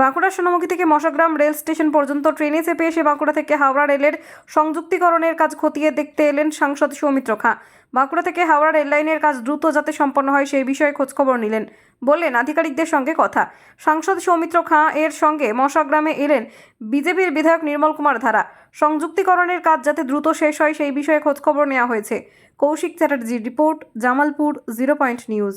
বাঁকুড়া সোনামুখী থেকে Mashagram rail station পর্যন্ত ট্রেনে চেপে এসে বাঁকুড়া থেকে হাওড়া রেলের সংযুক্তিকরণের কাজ খতিয়ে দেখতে এলেন সাংসদ সৌমিত্র খাঁ। বাঁকুড়া থেকে হাওড়া রেল লাইনের কাজ দ্রুত যাতে সম্পন্ন হয় সেই বিষয়ে খোঁজখবর নিলেন, বললেন আধিকারিকদের সঙ্গে কথা। সাংসদ সৌমিত্র খাঁ এর সঙ্গে মশাগ্রামে এলেন বিজেপির বিধায়ক নির্মল কুমার ধারা। সংযুক্তিকরণের কাজ যাতে দ্রুত শেষ হয় সেই বিষয়ে খোঁজখবর নেওয়া হয়েছে। Kaushik চ্যাটার্জির report, Jamalpur, zero point news.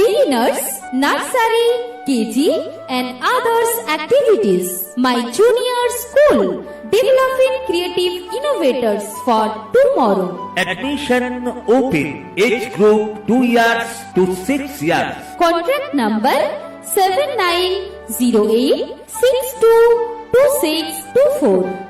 beginners, nursery, KG and others activities. My junior school, developing creative innovators for tomorrow. Admission open, age group 2 years to 6 years. Contract number 7908622624.